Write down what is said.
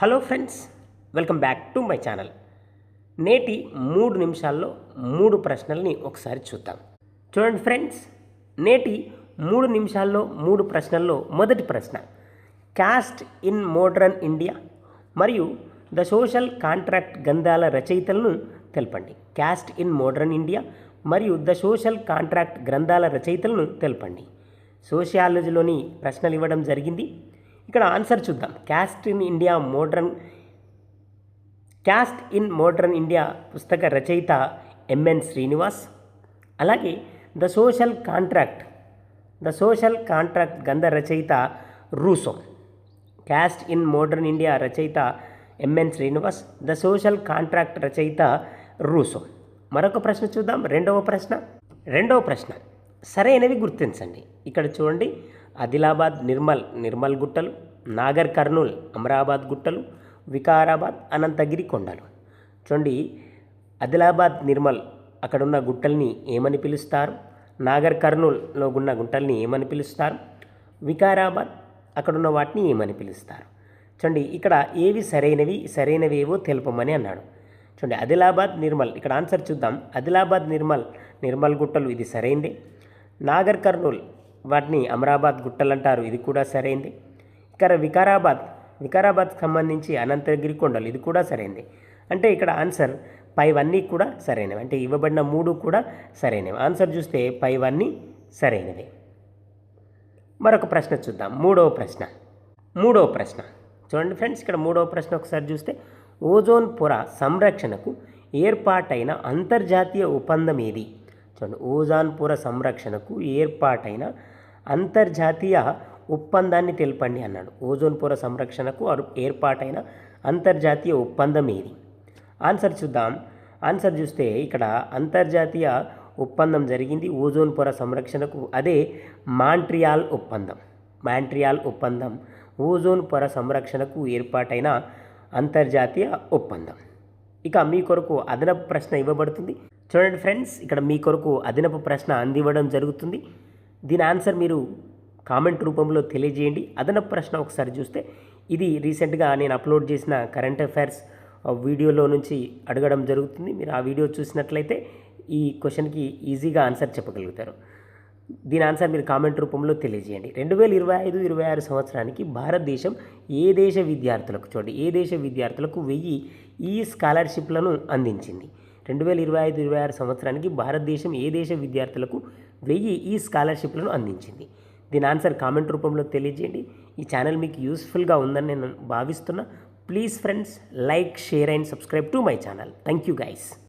Hello friends welcome back to my channel. నేటి మూడు నిమిషాల్లో మూడు ప్రశ్నల్ని ఒకసారి చూద్దాం. చూడండి ఫ్రెండ్స్ నేటి మూడు నిమిషాల్లో మూడు ప్రశ్నల్లో మొదటి ప్రశ్న క్యాస్ట్ ఇన్ మోడ్రన్ ఇండియా మరియు ద సోషల్ కాంట్రాక్ట్ గంధాల రచయితలను తెలపండి క్యాస్ట్ ఇన్ మోడ్రన్ ఇండియా మరియు ద సోషల్ కాంట్రాక్ట్ గ్రంథాల రచయితలను తెలపండి సోషియాలజీలోని ప్రశ్నలు ఇవ్వడం జరిగింది. ఇక్కడ ఆన్సర్ చూద్దాం. Caste in India modern caste in modern India పుస్తక రచయిత ఎంఎన్ శ్రీనివాస్. అలాగే the social contract the social contract గంధ రచయిత Rousseau caste in modern India రచయిత M N Srinivas. The social contract రచయిత రూసో మరొక ప్రశ్న చూద్దాం. రెండవ ప్రశ్న. రెండవ ప్రశ్న. సరైనవి గుర్తించండి. ఇక్కడ చూడండి. ఆదిలాబాద్ నిర్మల్ నిర్మల్ గుట్టలు నాగర్ కర్నూల్ అమరాబాద్ గుట్టలు వికారాబాద్ అనంతగిరి కొండలు. చూడండి ఆదిలాబాద్ నిర్మల్ అక్కడ ఉన్న గుట్టల్ని ఏమని పిలుస్తారు? నాగర్ కర్నూల్లో ఉన్న గుట్టల్ని ఏమని పిలుస్తారు? వికారాబాద్ అక్కడున్న వాటిని ఏమని పిలుస్తారు? చూడండి ఇక్కడ ఏవి సరైనవి సరైనవి ఏవో తెలుపమని అన్నాడు. చూడండి ఆదిలాబాద్ నిర్మల్ ఇక్కడ ఆన్సర్ చూద్దాం. ఆదిలాబాద్ నిర్మల్ నిర్మల్ గుట్టలు ఇది సరైందే? నాగర్ కర్నూల్ వాటిని అమరాబాద్ గుట్టలు అంటారు ఇది కూడా సరైంది. ఇక్కడ వికారాబాద్ వికారాబాద్కి సంబంధించి అనంతగిరి కొండలు ఇది కూడా సరైంది. అంటే ఇక్కడ ఆన్సర్ పైవన్నీ కూడా సరైనవి. అంటే ఇవ్వబడిన మూడు కూడా సరైనవి. ఆన్సర్ చూస్తే పైవన్నీ సరైనవి. మరొక ప్రశ్న చూద్దాం. మూడవ ప్రశ్న. మూడవ ప్రశ్న. చూడండి ఫ్రెండ్స్ ఇక్కడ మూడవ ప్రశ్న ఒకసారి చూస్తే ఓజోన్ పొర సంరక్షణకు ఏర్పాటైన అంతర్జాతీయ ఒప్పందం ఏది? ఓజాన్పుర ఓజోన్ పొర సంరక్షణకు ఏర్పాటైన అంతర్జాతీయ ఒప్పందాన్ని తెలపండి అన్నాడు. ఓజోన్ పొర సంరక్షణకు ఏర్పాటైన అంతర్జాతీయ ఒప్పందం ఏది? ఆన్సర్ చూద్దాం. ఆన్సర్ చూస్తే ఇక్కడ అంతర్జాతీయ ఒప్పందం జరిగింది. ఓజోన్ పొర సంరక్షణకు అదే మాంట్రియాల్ ఒప్పందం. మాంట్రియాల్ ఒప్పందం. ఓజోన్ పొర సంరక్షణకు ఏర్పాటైన అంతర్జాతీయ ఒప్పందం. ఇక మీ కొరకు అదనపు ప్రశ్న ఇవ్వబడుతుంది. చూడండి ఫ్రెండ్స్ ఇక్కడ మీ కొరకు అదనపు ప్రశ్న అందివ్వడం జరుగుతుంది. దీని ఆన్సర్ మీరు కామెంట్ రూపంలో తెలియజేయండి. అదనపు ప్రశ్న ఒకసారి చూస్తే ఇది రీసెంట్గా నేను అప్లోడ్ చేసిన కరెంట్ అఫైర్స్ వీడియోలో నుంచి అడగడం జరుగుతుంది. మీరు ఆ వీడియో చూసినట్లయితే ఈ క్వశ్చన్కి ఈజీగా ఆన్సర్ చెప్పగలుగుతారు. దీని ఆన్సర్ మీరు కామెంట్ రూపంలో తెలియజేయండి. రెండు వేల ఇరవై ఐదు ఇరవై ఆరు సంవత్సరానికి భారతదేశం ఏ దేశ విద్యార్థులకు చూడండి ఏ దేశ విద్యార్థులకు వెయ్యి ఈ స్కాలర్షిప్లను అందించింది. రెండు వేల ఇరవై ఐదు ఇరవై ఆరు సంవత్సరానికి భారతదేశం ఏ దేశ విద్యార్థులకు వెయ్యి ఈ స్కాలర్షిప్లను అందించింది? దీని ఆన్సర్ కామెంట్ రూపంలో తెలియజేయండి. ఈ ఛానల్ మీకు యూస్ఫుల్గా ఉందని నేను భావిస్తున్నా. Please friends like share and subscribe to my channel. Thank you guys